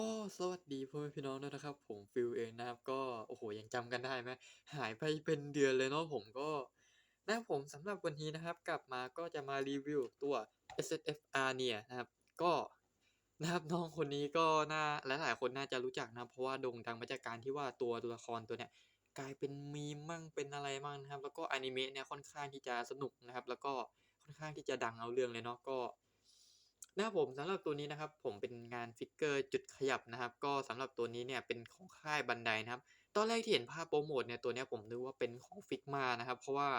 ก็สวัสดีพ่อแม่พี่น้องด้วยนะครับ ผมฟิลเองนะครับ ก็โอ้โหยังจำกันได้ไหมหายไปเป็นเดือนเลยเนาะผมก็นะผมสำหรับวันนี้นะครับ กลับมาก็จะมารีวิวตัว S F R เนี่ยนะครับ ก็นะครับน้องคนนี้ก็น่าหลายๆคนน่าจะรู้จักนะเพราะว่าโด่งดังมาจากการที่ว่าตัวตัวละครตัวเนี้ยกลายเป็นมีมั่งเป็นอะไรมั่งนะครับ แล้วก็อนิเมะเนี่ยค่อนข้างที่จะสนุกนะครับ แล้วก็ค่อนข้างที่จะดังเอาเรื่องเลยเนาะก็ นะครับผมสำหรับตัวนี้นะครับผมเป็นงานฟิกเกอร์จุดขยับนะครับ ก็สำหรับตัวนี้เนี่ยเป็นของค่ายบันไดนะครับ ตอนแรกที่เห็นภาพโปรโมทเนี่ยตัวนี้ผมนึกว่าเป็นของฟิกมานะครับ เพราะว่า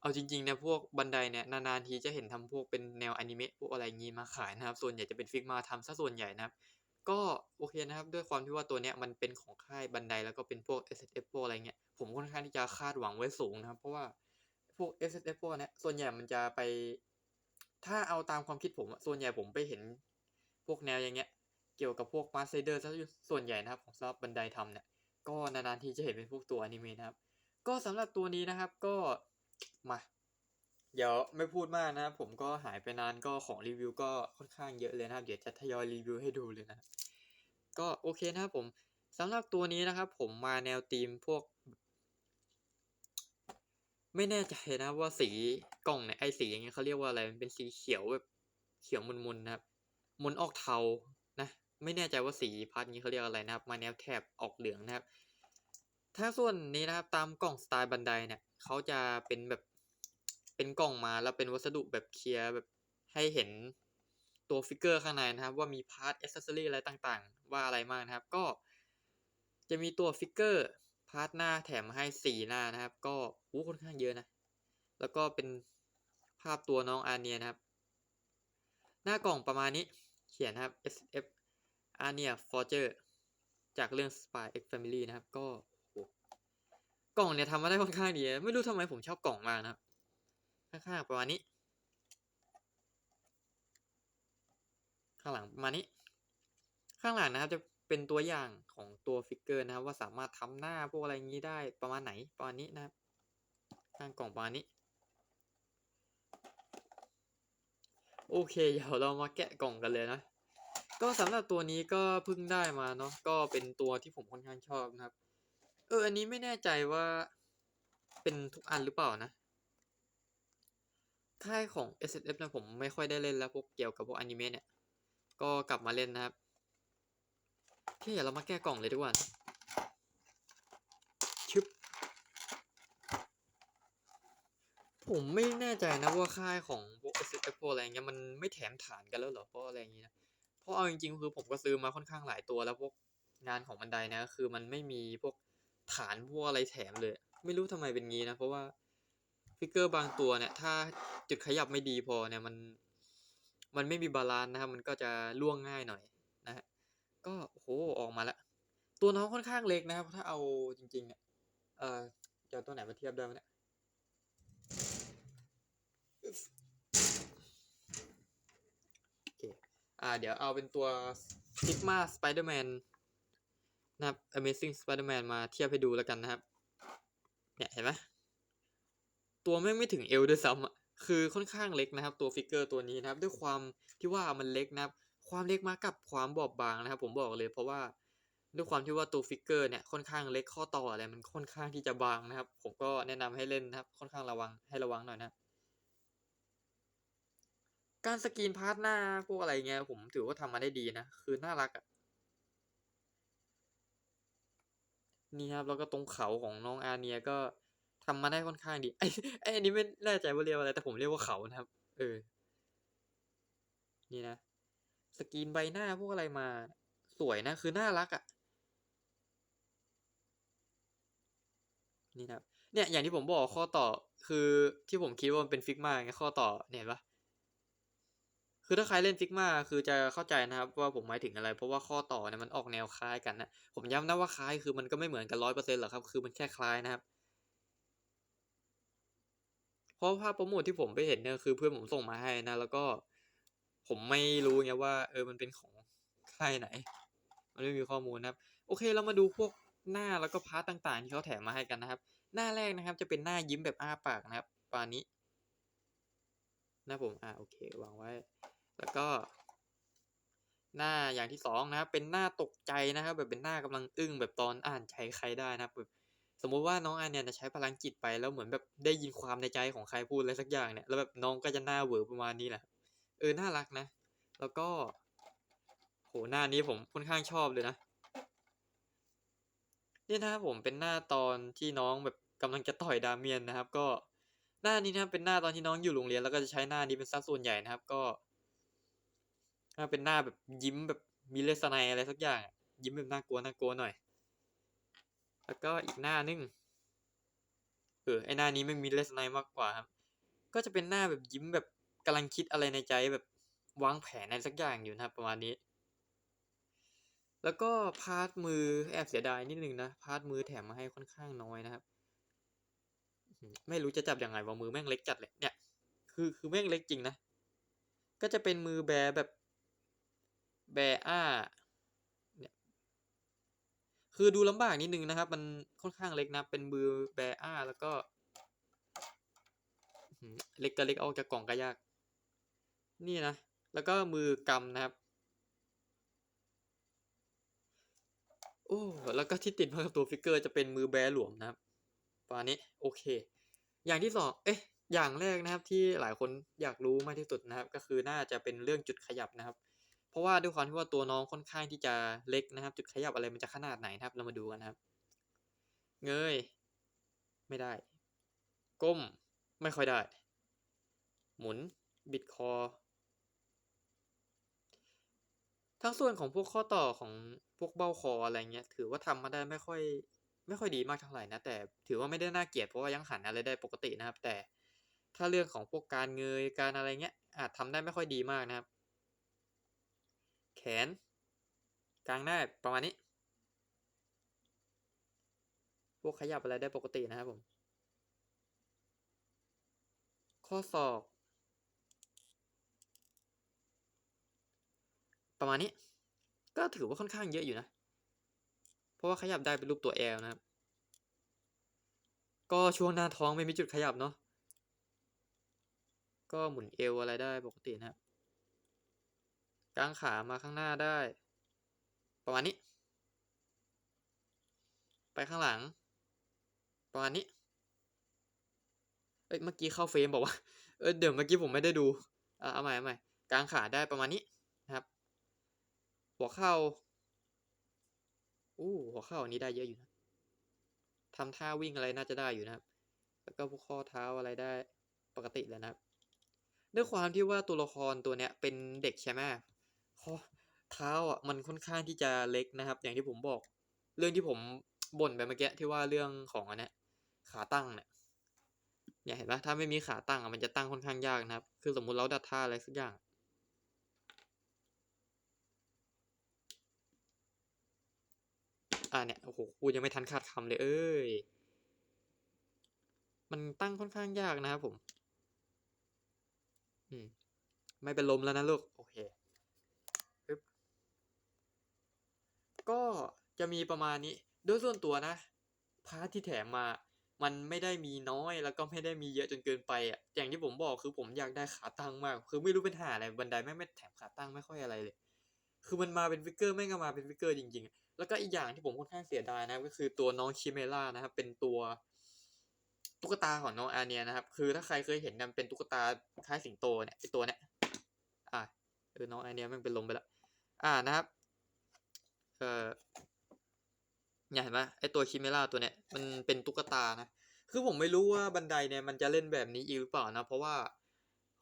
เอาจริงๆนี่ยพวกบันไดเนี่ยนานๆทีจะเห็นทำพวกเป็นแนวอนิเมะพวกอะไรงี้มาขายนะครับ ส่วนใหญ่จะเป็นฟิกมาทำซะส่วนใหญ่นะครับ ก็โอเคนะครับ ด้วยความที่ว่าตัวเนี้ยมันเป็นของค่ายบันไดแล้วก็เป็นพวก S S F พวกอะไรเงี้ยผมค่อนข้างที่จะคาดหวังไว้สูงนะครับ เพราะว่าพวก S S F พวกเนี้ยส่วนใหญ่มันจะไป ถ้าเอาตามความคิดผมอะส่วนใหญ่ผมไปเห็นพวกแนวอย่างเงี้ย เกี่ยวกับพวกมาสเตอร์ซะส่วนใหญ่นะครับของสำหรับบันไดทำเนี่ย ก็นานๆทีจะเห็นเป็นพวกตัวอนิเมะนะครับ ก็สำหรับตัวนี้นะครับก็มา เดี๋ยวไม่พูดมากนะครับผมก็หายไปนานก็ของรีวิวก็ค่อนข้างเยอะเลยนะครับ เดี๋ยวจะทยอยรีวิวให้ดูเลยนะ ก็โอเคนะครับผมสำหรับตัวนี้นะครับผมมาแนวธีมพวก ไม่แน่ใจนะว่าสีกล่องเนี่ยไอสีอย่างเงี้ยเขาเรียกว่าอะไรมันเป็นสีเขียวแบบเขียวมุนๆนะครับมุนออกเทานะ ไม่แน่ใจว่าสีพัดนี้เขาเรียกอะไรนะครับ มาแนวแถบออกเหลืองนะครับ ถ้าส่วนนี้นะครับตามกล่องสไตล์บันไดเนี่ยเขาจะเป็นแบบเป็นกล่องมาแล้วเป็นวัสดุแบบเคลียร์แบบให้เห็นตัวฟิกเกอร์ข้างในนะครับ ว่ามีพาร์ทอ c เซสซอรี่อะไรต่างๆ ว่าอะไรมากนะครับ ก็จะมีตัวฟิกเกอร์ พาร์ทหน้าแถมให้สี่หน้านะครับ ก็โอ้ค่อนข้างเยอะนะ แล้วก็เป็นภาพตัวน้องอาเนียนะครับ หน้ากล่องประมาณนี้เขียนนะครับ SF อาเนียฟอร์เจอร์จากเรื่อง Spy X Family นะครับ ก็โอ้กล่องเนี่ยทำมาได้ค่อนข้างดีไม่รู้ทำไมผมชอบกล่องมากนะครับข้างๆประมาณนี้ ข้างหลังประมาณนี้ ข้างหลังนะครับจะ เป็นตัวอย่างของตัวฟิกเกอร์นะครับว่าสามารถทำหน้าพวกอะไรอย่างนี้ได้ประมาณไหนประมาณนี้นะครับข้างกล่องประมาณนี้ โอเค เดี๋ยวเรามาแกะกล่องกันเลยนะก็สำหรับตัวนี้ก็เพิ่งได้มาเนาะก็เป็นตัวที่ผมค่อนข้างชอบนะครับ เอออันนี้ไม่แน่ใจว่าเป็นทุกอันหรือเปล่านะค่ายของ S S F นะผมไม่ค่อยได้เล่นแล้วพวกเกี่ยวกับพวกอนิเมะเนี่ยก็กลับมาเล่นนะครับ เดี๋ยวเรามาแก้กล่องเลยดีกว่านชึบผมไม่แน่ใจนะว่าค่ายของพวก S F อะไรเงี้ยมันไม่แถมฐานกันแล้วเหรอเพราะอะไรอย่างงี้นะเพราะเอาจริงๆคือผมก็ซื้อมาค่อนข้างหลายตัวแล้วพวกงานของบันไดนะคือมันไม่มีพวกฐานพวกอะไรแถมเลย ไม่รู้ทำไมเป็นงี้นะ เพราะว่าฟิกเกอร์บางตัวเนี่ย ถ้าจุดขยับไม่ดีพอเนี่ยมัน มันไม่มีบาลานซ์นะครับมันก็จะล่วงง่ายหน่อย ก็โอ้โหออกมาแล้วตัวน้องค่อนข้างเล็กนะครับ ถ้าเอาจริงๆเนี่ยเออจะเอาตัวไหนมาเทียบได้ไหมเนี่ยโอเคอ่า เดี๋ยวเอาเป็นตัว Sigma Spider-Man นะครับ Amazing Spider-Man มาเทียบให้ดูแล้วกันนะครับ เนี่ยเห็นไหมตัวแม่งไม่ถึงเอวด้วยซ้ำอะคือค่อนข้างเล็กนะครับ ตัวฟิกเกอร์ตัวนี้นะครับ ด้วยความที่ว่ามันเล็กนะครับ ความเล็กมากับความบอบบางนะครับ ผมบอกเลยเพราะว่าด้วยความที่ว่าตัวฟิกเกอร์เนี่ยค่อนข้างเล็กข้อต่ออะไรมันค่อนข้างที่จะบางนะครับ ผมก็แนะนำให้เล่นนะครับ ค่อนข้างระวังให้ระวังหน่อยนะ การสกรีนพาร์ทหน้าพวกอะไรเงี้ยผมถือว่าทำมาได้ดีนะ คือน่ารักอะ่ะนี่ครับแล้วก็ตรงเขาของน้องอาเนียก็ทำมาได้ค่อนข้างดีไอ้ไอ้นนี้ไม่แน่ใจว่าเรียกว่าอะไรแต่ผมเรียกว่าเขานะครับ เออ นี่นะ สกรีนใบหน้าพวกอะไรมา สวยนะคือน่ารักอะ่ะ นี่นะเนี่ยอย่างที่ผมบอกข้อต่อคือที่ผมคิดว่ามันเป็นฟิกมาไงข้อต่อเนี่ยเห็นปะคือถ้าใครเล่นฟิกมาคือจะเข้าใจนะครับ ว่าผมหมายถึงอะไร เพราะว่าข้อต่อเนี่ยมันออกแนวคล้ายกันนะผมย้ำนะว่าคล้ายคือมันก็ไม่เหมือนกันร้อยเปอร์เซ็นต์หรอกครับ คือมันแค่คล้ายนะครับเพราะภาพโปรโมทที่ผมไปเห็นเนี่ยคือเพื่อนผมส่งมาให้นะ แล้วก็ ผมไม่รู้ไงว่า เออมันเป็นของค่ายไหน มันไม่มีข้อมูลนะครับ โอเคเรามาดูพวกหน้าแล้วก็พาร์ตต่างๆ ที่เขาแถมมาให้กันนะครับ หน้าแรกนะครับ จะเป็นหน้ายิ้มแบบอ้าปากนะครับปานนี้นะผมอ่าโอเควางไว้ แล้วก็ หน้าอย่างที่สองนะครับ เป็นหน้าตกใจนะครับ แบบเป็นหน้ากำลังอึ้งแบบตอนอ่านใจใครได้นะครับแบบสมมุติว่าน้องอาเนี่ยจะใช้พลังจิตไปแล้วเหมือนแบบได้ยินความในใจของใครพูดอะไรสักอย่างเนี่ยแล้วแบบน้องก็จะหน้าเหวอประมาณนี้แหละ เออ น่ารักนะ แล้วก็ โห หน้านี้ผมค่อนข้างชอบเลยนะ นี่นะครับผมเป็นหน้าตอนที่น้องแบบกำลังจะต่อยดาเมียนนะครับ ก็หน้านี้นะครับเป็นหน้าตอนที่น้องอยู่โรงเรียนแล้วก็จะใช้หน้านี้เป็นสัดส่วนใหญ่นะครับ ก็เป็นหน้าแบบยิ้มแบบมีเลสไนอะไรสักอย่าง ยิ้มแบบน่ากลัวน่ากลัวหน่อย แล้วก็อีกหน้านึงเออไอหน้านี้ไม่มีเลสไนมากกว่าครับ ก็จะเป็นหน้าแบบยิ้มแบบ กำลังคิดอะไรในใจแบบวางแผนอะไรสักอย่างอยู่นะครับประมาณนี้ แล้วก็พาร์ทมือแอบเสียดายนิดนึงนะพาร์ทมือแถมมาให้ค่อนข้างน้อยนะครับ ไม่รู้จะจับยังไงว่ามือแม่งเล็กจัดเลยเนี่ย คือคือแม่งเล็กจริงนะ ก็จะเป็นมือแบแบบแบอ้าเนี่ยคือดูลำบากนิดนึงนะครับ มันค่อนข้างเล็กนะ เป็นมือแบอ้าแล้วก็เล็กก็เล็กออกจากกล่องก็ยาก นี่นะ แล้วก็มือกำนะครับ โอ้ แล้วก็ที่ติดมากับตัวฟิกเกอร์จะเป็นมือแบหลวมนะครับประมาณนี้ โอเค อย่างที่สองเอ๊ะ อย่างแรกนะครับที่หลายคนอยากรู้มากที่สุดนะครับ ก็คือน่าจะเป็นเรื่องจุดขยับนะครับ เพราะว่าด้วยความที่ว่าตัวน้องค่อนข้างที่จะเล็กนะครับ จุดขยับอะไรมันจะขนาดไหนนะครับ เรามาดูกันนะครับ เงย ไม่ได้ ก้ม ไม่ค่อยได้ หมุน บิดคอ ทั้งส่วนของพวกข้อต่อของพวกเบ้าคออะไรเงี้ย ถือว่าทำมาได้ไม่ค่อย ไม่ค่อยดีมากเท่าไหร่นะ แต่ถือว่าไม่ได้น่าเกลียดเพราะว่ายังหันอะไรได้ปกตินะครับ แต่ถ้าเรื่องของพวกการเงยการอะไรเงี้ยอาจทำได้ไม่ค่อยดีมากนะครับ แขน กลางได้ประมาณนี้ พวกขยับอะไรได้ปกตินะครับผม ข้อศอก ประมาณนี้ ก็ถือว่าค่อนข้างเยอะอยู่นะ เพราะว่าขยับได้เป็นรูปตัว L นะครับ ก็ช่วงหน้าท้องไม่มีจุดขยับเนาะ ก็หมุนเอวอะไรได้ปกตินะครับกางขามาข้างหน้าได้ ประมาณนี้ ไปข้างหลัง ประมาณนี้ เอ้ยเมื่อกี้เข้าเฟรมบอกว่า เออเดี๋ยวเมื่อกี้ผมไม่ได้ดู อ่าเอาใหม่เอาใหม่กางขาได้ประมาณนี้ หัวเข่าอู้หัวเข่าอันนี้ได้เยอะอยู่นะทำท่าวิ่งอะไรน่าจะได้อยู่นะครับ แล้วก็พวกข้อเท้าอะไรได้ปกติแล้วนะครับ ด้วยความที่ว่าตัวละครตัวเนี้ยเป็นเด็กใช่ไหมข้อเท้าอะมันค่อนข้างที่จะเล็กนะครับ อย่างที่ผมบอก เรื่องที่ผมบ่นไปเมื่อกี้ที่ว่าเรื่องของอันเนี้ยขาตั้งเนี่ยเนี่ยเห็นปะถ้าไม่มีขาตั้งอะมันจะตั้งค่อนข้างยากนะครับ คือสมมุติเราดัดท่าอะไรสักอย่าง อ่าเนี่ยโอ้โหกูยังไม่ทันขาดคำเลย เอ้ย มันตั้งค่อนข้างยากนะครับผม อืม ไม่เป็นลมแล้วนะลูก โอเคปึ๊บก็จะมีประมาณนี้ โดยส่วนตัวนะ พาร์ทที่แถมมา มันไม่ได้มีน้อยแล้วก็ไม่ได้มีเยอะจนเกินไปอะ อย่างที่ผมบอกคือผมอยากได้ขาตั้งมาก คือไม่รู้เป็นหาอะไรบันไดแม่งไม่แถมขาตั้งไม่ค่อยอะไรเลย คือมันมาเป็นฟิกเกอร์แม่งก็มาเป็นฟิกเกอร์จริงๆ แล้วก็อีกอย่างที่ผมค่อนข้างเสียดายนะครับ ก็คือตัวน้องชิเมล่านะครับ เป็นตัวตุ๊กตาของน้องอาเนียนะครับ คือถ้าใครเคยเห็นกันเป็นตุ๊กตาคล้ายสิงโตเนี่ยไอตัวเนี้ยอ่าเออน้องอาเนียมันเป็นลมไปแล้วอ่านะครับ เออเนี่ยเห็นปะไอตัวชิเมล่าตัวเนี้ยมันเป็นตุ๊กตานะคือผมไม่รู้ว่าบันไดเนี่ยมันจะเล่นแบบนี้อีกหรือเปล่านะ เพราะว่า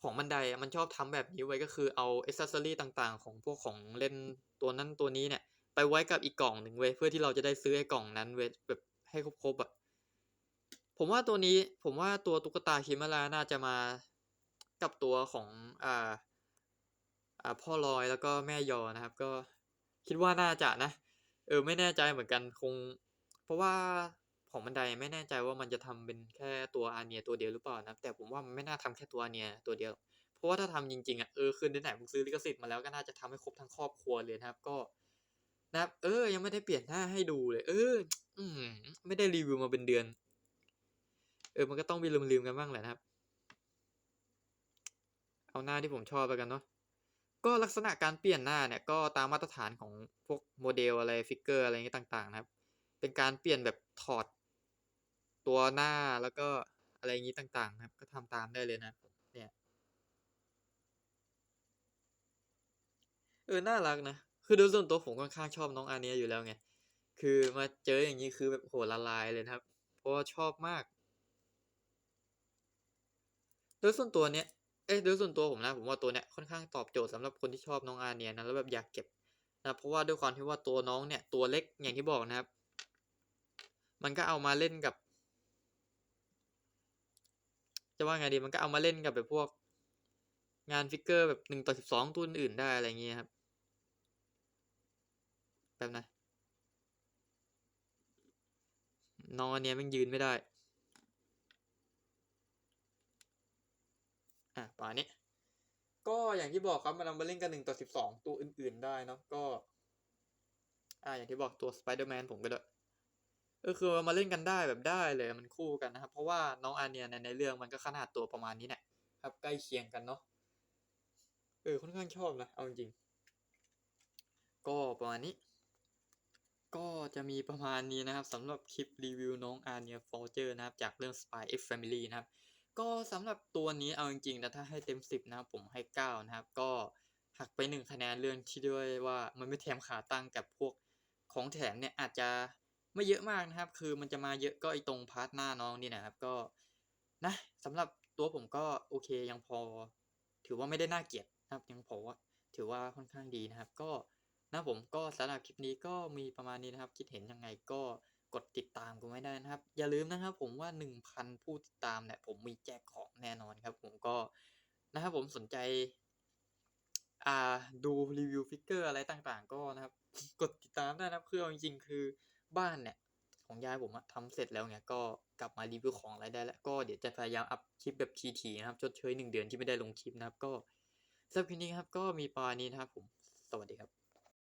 ของบันไดมันชอบทำแบบนี้ไว้ก็คือเอาอเซอรี่ต่างๆ ของพวกของเล่นตัวนั้นตัวนี้เนี่ย ไปไว้กับอีกกล่องหนึ่งเว้ยเพื่อที่เราจะได้ซื้อไอ้กล่องนั้นเว้ยแบบให้ครบๆอะผมว่าตัวนี้ผมว่าตัวตุ๊กตาคิมาลาน่าจะมากับตัวของอ่าอ่าพ่อลอยแล้วก็แม่ยอนะครับ ก็คิดว่าน่าจะนะ เออไม่แน่ใจเหมือนกันคง เพราะว่าของบันไดไม่แน่ใจว่ามันจะทำเป็นแค่ตัวอาเนียตัวเดียวหรือเปล่านะแต่ผมว่ามันไม่น่าทำแค่ตัวอาเนียตัวเดียว เพราะว่าถ้าทำจริงๆอะเออคืนไหนๆมึงซื้อลิขสิทธิ์มาแล้วก็น่าจะทำให้ครบทั้งครอบครัวเลยนะครับ ก็ นะครับ เออ ยังไม่ได้เปลี่ยนหน้าให้ดูเลย เออ อืมไม่ได้รีวิวมาเป็นเดือน เออ มันก็ต้องมีลืมๆกันบ้างแหละนะครับ เอาหน้าที่ผมชอบไปกันเนาะ ก็ลักษณะการเปลี่ยนหน้าเนี่ย ก็ตามมาตรฐานของพวกโมเดลอะไร figure อะไรงี้ต่าง ๆ นะครับ เป็นการเปลี่ยนแบบถอดตัวหน้าแล้วก็อะไรงี้ต่างๆ นะครับ ก็ทำตามได้เลยนะเนี่ย เออ น่ารักนะ คือโดยส่วนตัวผมค่อนข้างชอบน้อง Aria อยู่แล้วไง คือมาเจออย่างงี้คือแบบโอ้โฮละลายเลยครับ เพราะว่าชอบมาก โดยส่วนตัวเนี้ย เอ๊ยโดยส่วนตัวผมนะ ผมว่าตัวเนี้ยค่อนข้างตอบโจทย์สำหรับคนที่ชอบน้อง Aria นะ แล้วแบบอยากเก็บนะเพราะว่าด้วยความที่ว่าตัวน้องเนี่ยตัวเล็กอย่างที่บอกนะครับ มันก็เอามาเล่นกับ จะว่าไงดีมันก็เอามาเล่นกับแบบพวก งาน figure แบบ1:12ตัวอื่นได้อะไรเงี้ยครับ แป๊บนะน้อง Aria แม่งยืนไม่ได้อาประมาณนี้ ก็อย่างที่บอกครับมันเอามาเล่นกันหนึ่งต่อสิบ1:12ตัวอื่น ๆได้เนาะก็ อ่าอย่างที่บอกตัว Spider-Man ผมก็ด้วยก็คือมาเล่นกันได้แบบได้เลยมันคู่กันนะครับ เพราะว่าน้อง Aria ในในเรื่องมันก็ขนาดตัวประมาณนี้แหละครับใกล้เคียงกันเนาะเออค่อนข้างชอบนะเอาจริงก็ประมาณนี้ ก็จะมีประมาณนี้นะครับสำหรับคลิปรีวิวน้อง Aria Forger นะครับ จากเรื่อง Spy X Family นะครับ ก็สำหรับตัวนี้เอาจริงๆนะถ้าให้เต็ม 10 นะครับผมให้ 9 นะครับ ก็หักไป 1 คะแนนเรื่องที่ด้วยว่ามันไม่แถมขาตั้งกับพวกของแถมเนี่ยอาจจะไม่เยอะมากนะครับ คือมันจะมาเยอะก็ไอตรงพาร์ตหน้าน้องนี่แหละครับก็นะสำหรับตัวผมก็โอเคยังพอ ถือว่าไม่ได้น่าเกลียดนะครับยังพอถือว่าค่อนข้างดีนะครับก็ นะผมก็สำหรับคลิปนี้ก็มีประมาณนี้นะครับ คิดเห็นยังไงก็กดติดตามกันไว้ได้นะครับ อย่าลืมนะครับ ผมว่า 1,000 ผู้ติดตามเนี่ยผมมีแจกของแน่นอนครับ ผมก็นะครับผมสนใจ อ่าดูรีวิว figure อะไรต่างๆ ก็นะครับ กดติดตามได้นะครับคือจริงๆคือบ้านเนี่ย ของยายผมอะทำเสร็จแล้วไงก็กลับมารีวิวของอะไรได้แล้วก็เดี๋ยวจะพยายามอัปคลิปแบบถี่ๆนะครับชดเชย1เดือนที่ไม่ได้ลงคลิปนะครับ ก็สำหรับคลิปนี้ครับ ก็มีประมาณนี้นะครับ ผมสวัสดีครับ